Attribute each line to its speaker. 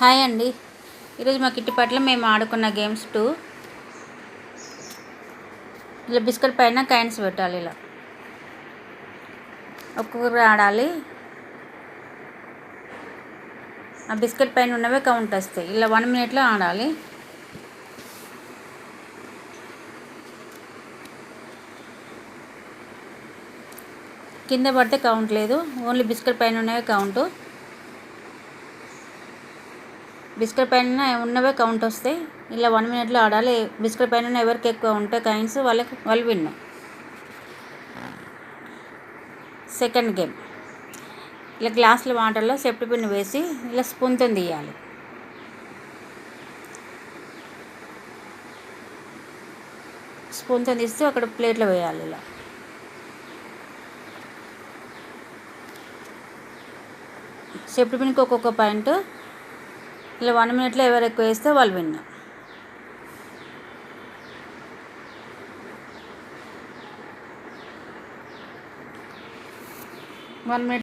Speaker 1: Hi అండి. ఈరోజు మా కిట్టి పట్ల మేము ఆడుకున్న గేమ్స్ టూ. ఇలా బిస్కెట్ పైన కైన్స్ పెట్టాలి ఇలా. ఒక్కొక్కరు ఆడాలి. ఆ బిస్కెట్ పైన ఉన్నవే కౌంట్ వస్తాయి. ఇలా వన్ మినిట్లో ఆడాలి. కింద పడితే కౌంట్ లేదు. ఓన్లీ బిస్కెట్ పైన ఉన్నవే కౌంటు. బిస్కెట్ పైన ఉన్నవే కౌంట్ వస్తాయి. ఇలా వన్ మినిట్లో ఆడాలి. బిస్కెట్ పైన ఎవరికి ఎక్కువ ఉంటే కైన్స్ వాళ్ళకి వాళ్ళు విన్. Second game. ఇలా గ్లాసుల వాటర్లో సెఫ్టీ పిన్ వేసి ఇలా స్పూన్తో తీయాలి. స్పూన్తో తీస్తే అక్కడ ప్లేట్లో వేయాలి ఇలా. సెఫ్టీ పిన్కి ఒక్కొక్క పాయింట్ ఇలా వన్ మినిట్లో ఎవరు ఎక్కువ వేస్తే వాళ్ళు విన్. One minute